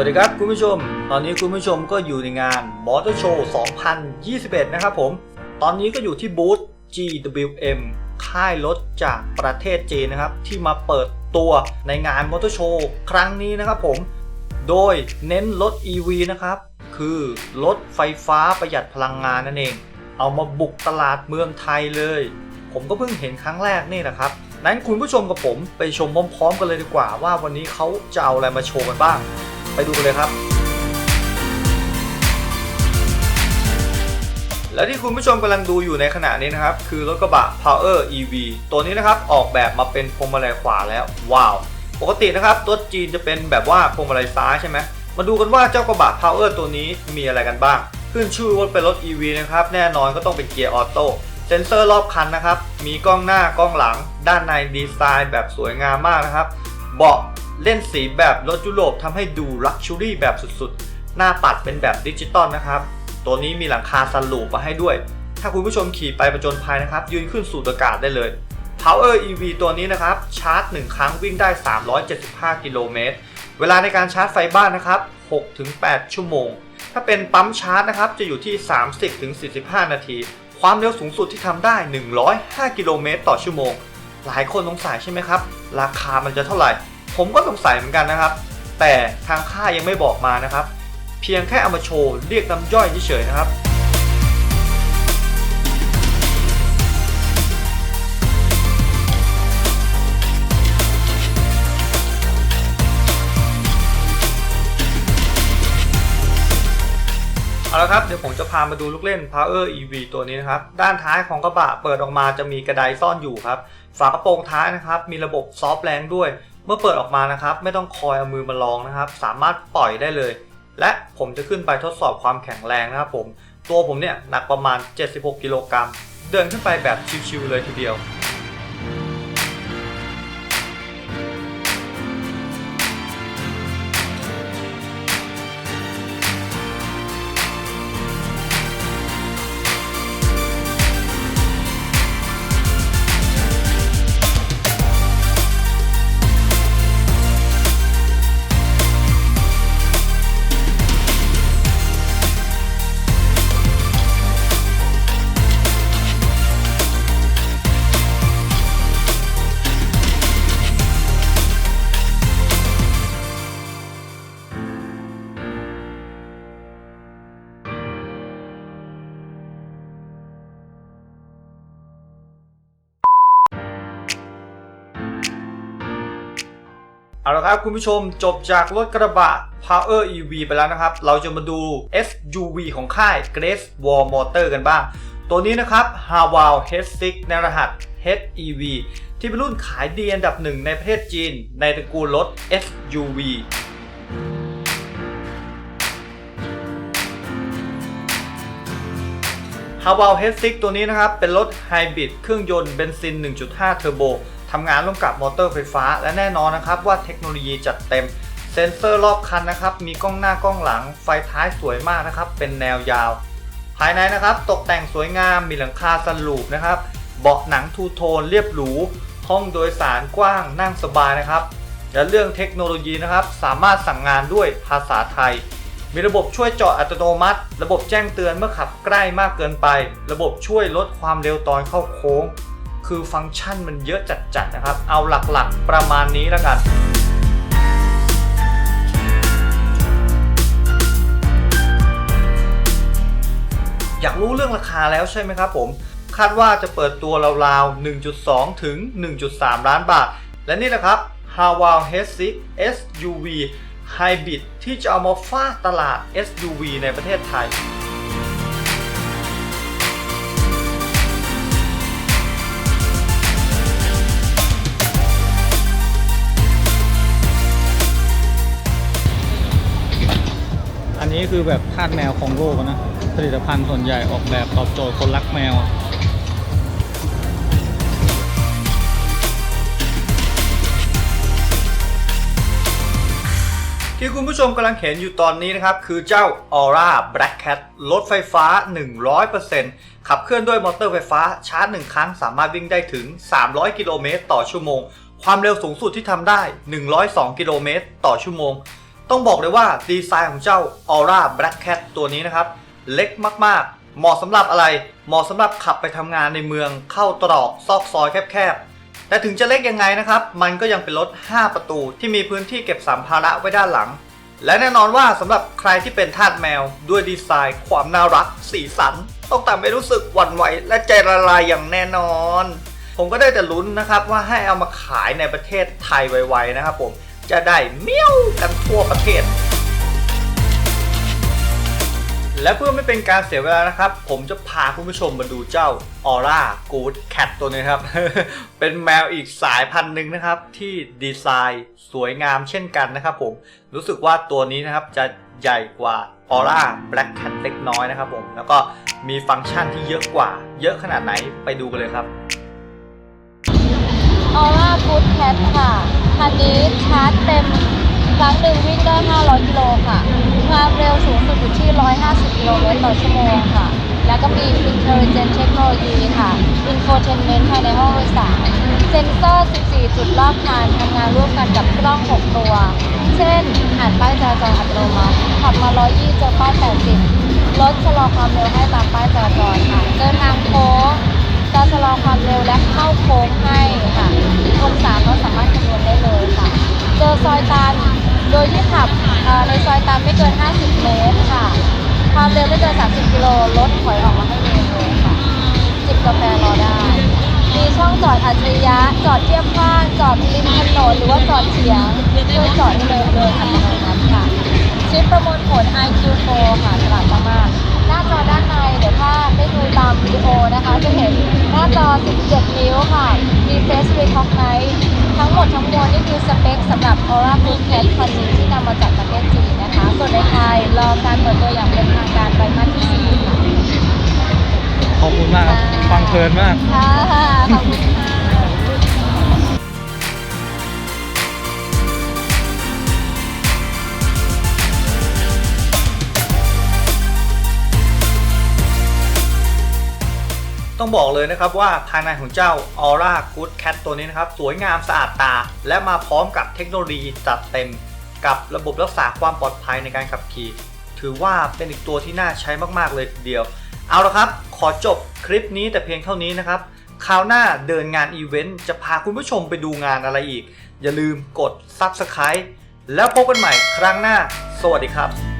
วัสดีครับคุณผู้ชม ตอนนี้คุณผู้ชมก็อยู่ในงาน Motor Show 2021 นะครับผม ตอนนี้ก็อยู่ที่บูธ GWM ค่ายรถจากประเทศจีนนะครับ ที่มาเปิดตัวในงาน Motor Show ครั้งนี้นะครับผม โดยเน้นรถ EV นะครับ คือรถไฟฟ้าประหยัดพลังงานนั่นเอง เอามาบุกตลาดเมืองไทยเลย ผมก็เพิ่งเห็นครั้งแรกนี่แหละครับ นั้นคุณผู้ชมกับผมไปชมพร้อมๆกันเลยดีกว่าว่าวันนี้เขาจะเอาอะไรมาโชว์กันบ้าง ไปดูกันเลยครับ และที่คุณผู้ชมกำลังดูอยู่ในขณะนี้นะครับ คือรถกระบะ Power EV ตัวนี้นะครับออกแบบมาเป็นพวงมาลัยขวาแล้ว ว้าว ปกตินะครับรถจีนจะเป็นแบบว่าพวงมาลัยซ้ายใช่ไหมมาดูกันว่าเจ้ากระบะ Power ตัวนี้มีอะไรกันบ้าง ขึ้นชื่อว่าเป็นรถ EV นะครับ แน่นอนก็ต้องเป็นเกียร์ออโต้เซนเซอร์รอบคันนะครับ มีกล้องหน้ากล้องหลัง ด้านในดีไซน์แบบสวยงามมากนะครับ เบาะ เล่นสีแบบรถยุโรปทำให้ดูลักชัวรี่แบบสุดๆ หน้าปัดเป็นแบบดิจิตอลนะครับ ตัวนี้มีหลังคาซันลูปมาให้ด้วย ถ้าคุณผู้ชมขี่ไปประจนภัยนะครับ ยืนขึ้นสูดอากาศได้เลย Power EV ตัวนี้นะครับ ชาร์จ 1 ครั้งวิ่งได้ 375 กิโลเมตร เวลาในการชาร์จไฟบ้านนะครับ 6-8 ชั่วโมง ถ้าเป็นปั๊มชาร์จนะครับ จะอยู่ที่ 30-45 นาที ความเร็วสูงสุดที่ทำได้ 105 กิโลเมตรต่อชั่วโมง หลายคนสงสัยใช่ไหมครับ ราคามันจะเท่าไหร่ ผมก็สงสัยเหมือนกันนะครับ แต่ทางค่ายยังไม่บอกมานะครับ เพียงแค่เอามาโชว์เรียกน้ำย่อยเฉยๆนะครับเอาละครับเดี๋ยวผมจะพามาดูลูกเล่น Power EV ตัวนี้นะครับ ด้านท้ายของกระบะเปิดออกมาจะมีกระไดซ่อนอยู่ครับ ฝากระโปรงท้ายนะครับ มีระบบซอฟต์แลนด์ด้วย เมื่อเปิดออกมานะครับ ไม่ต้องคอยเอามือมาลองนะครับ สามารถปล่อยได้เลย และผมจะขึ้นไปทดสอบความแข็งแรงนะครับผม ตัวผมเนี่ยหนักประมาณ 76 กิโลกรัม เดินขึ้นไปแบบชิวๆเลยทีเดียว เอาละครับคุณผู้ชมจบจากรถกระบะ Power EV ไปแล้วนะครับ เราจะมาดู SUV ของค่าย Grace Wall Motor กันบ้าง ตัวนี้นะครับ h a w a l H6 ในรหัส HEV ที่เป็นรุ่นขายดีอันดับหนึ่งในประเทศจีน ในตระกูลรถ SUV h a w a l H6 ตัวนี้นะครับ เป็นรถไฮบริดเครื่องยนต์เบนซิน 1.5 เทอร์โบ ทำงานร่วมกับมอเตอร์ไฟฟ้า และแน่นอนนะครับว่าเทคโนโลยีจัดเต็ม เซ็นเซอร์รอบคันนะครับ มีกล้องหน้ากล้องหลัง ไฟท้ายสวยมากนะครับ เป็นแนวยาว ภายในนะครับ ตกแต่งสวยงาม มีหลังคาสลูปนะครับ เบาะหนังทูโทนเรียบหรู ห้องโดยสารกว้างนั่งสบายนะครับ และเรื่องเทคโนโลยีนะครับ สามารถสั่งงานด้วยภาษาไทย มีระบบช่วยจอดอัตโนมัติ ระบบแจ้งเตือนเมื่อขับใกล้มากเกินไป ระบบช่วยลดความเร็วตอนเข้าโค้ง คือฟังก์ชันมันเยอะจัดๆนะครับ เอาหลักๆประมาณนี้แล้วกันอยากรู้เรื่องราคาแล้วใช่ไหมครับผม คาดว่าจะเปิดตัวราวๆ 1.2 ถึง 1.3 ล้านบาท และนี่แหละครับ h a w a l H6 SUV Hybrid ที่จะเอามาฟาดตลาด SUV ในประเทศไทย นนี้คือแบบทาสแมวของโลกนะ ผลิตภัณฑ์ส่วนใหญ่ออกแบบตอบโจทย์คนรักแมวที่คุณผู้ชมกำลังเห็นอยู่ตอนนี้นะครับ คือเจ้า Aura Black Cat รถไฟฟ้า 100%ขับเคลื่อนด้วยมอเตอร์ไฟฟ้าชาร์จ 1 ครั้งสามารถวิ่งได้ถึง 300 กิโลเมตรต่อชั่วโมง ความเร็วสูงสุดที่ทำได้ 102 กิโลเมตรต่อชั่วโมง ต้องบอกเลยว่าดีไซน์ของเจ้า Aura Black Cat ตัวนี้นะครับ เล็กมากๆ เหมาะสำหรับอะไร เหมาะสำหรับขับไปทำงานในเมืองเข้าตรอกซอกซอยแคบๆ แต่ถึงจะเล็กยังไงนะครับ มันก็ยังเป็นรถ 5 ประตูที่มีพื้นที่เก็บสัมภาระไว้ด้านหลัง และแน่นอนว่าสำหรับใครที่เป็นทาสแมว ด้วยดีไซน์ ความน่ารัก สีสัน ต้องทำให้รู้สึกหวั่นไหวและใจละลายอย่างแน่นอน ผมก็ได้แต่ลุ้นนะครับว่าให้เอามาขายในประเทศไทยไวๆนะครับผม จะได้เมี้ยวกันทั่วประเทศ และเพื่อไม่เป็นการเสียเวลานะครับ ผมจะพาคุณผู้ชมมาดูเจ้า Aura Good Cat ตัวนี้ครับ เป็นแมวอีกสายพันธุ์หนึ่งนะครับ ที่ดีไซน์สวยงามเช่นกันนะครับผมรู้สึกว่าตัวนี้นะครับจะใหญ่กว่า Aura Black Cat เล็กน้อยนะครับผมแล้วก็มีฟังก์ชันที่เยอะกว่า เยอะขนาดไหนไปดูกันเลยครับออร่าฟูดแคทค่ะ คันนี้ชาร์จเต็มครั้งหนึ่งวิ่งได้ 500 กิโลค่ะ ความเร็วสูงสุดอยู่ที่ 150 กิโลเมตรต่อชั่วโมงค่ะ แล้วก็มี Intelligent Technology ค่ะ Infotainment ภายในห้องโดยสาร เซ็นเซอร์ 14 จุดรอบคันทำงานร่วมกันกับกล้อง 6 ตัว เช่น อ่านป้ายจราจรอัตโนมัติขับมา 120 เจอป้าย 80รถชะลอความเร็วให้ตามป้ายจราจรค่ะ เจอทางโค้งจะชะลอความเร็วและเข้าโค้งให้ค่ะองศาก็สามารถ เลยค่ะ เจอซอยตันโดยที่ขับในซอยตันไม่เกิน 50 เมตรค่ะ ความเร็วไม่เกิน 30 กิโลรถถอยออกมาให้เลนเลยค่ะ จิบกาแฟรอได้ มีช่องจอดอัจฉริยะ จอดเทียบข้างจอดริมถนนหรือว่าจอดเฉียงช่วยจอดให้เลยเลยอัตโนมัติค่ะ ชิปประมวลผล IQ4 ค่ะฉลาดมากๆหน้าจอด้านในเดี๋ยวถ้าได้ดูตามวิดีโอนะคะ จะเห็นหน้าจอ 17 นิ้วค่ะ มี Face Recognize ทั้งหมดทั้งมวลนี่คือสเปคสำหรับ Aura Blue Cat คันนี้ที่นำมาจากประเทศจีนนะคะ ส่วนในไทยรอการเปิดตัวอย่างเป็นทางการไตรมาสที่สี่ค่ะขอบคุณมากครับฟังเพลินมาก ค่ะขอบคุณค่ะ ต้องบอกเลยนะครับว่าภายในของเจ้า Aura Good Cat ตัวนี้นะครับ สวยงามสะอาดตา และมาพร้อมกับเทคโนโลยีจัดเต็ม กับระบบรักษาความปลอดภัยในการขับขี่ ถือว่าเป็นอีกตัวที่น่าใช้มากๆเลยทีเดียว เอาละครับ ขอจบคลิปนี้แต่เพียงเท่านี้นะครับคราวหน้าเดินงานอีเวนต์จะพาคุณผู้ชมไปดูงานอะไรอีก อย่าลืมกด Subscribe แล้วพบกันใหม่ครั้งหน้า สวัสดีครับ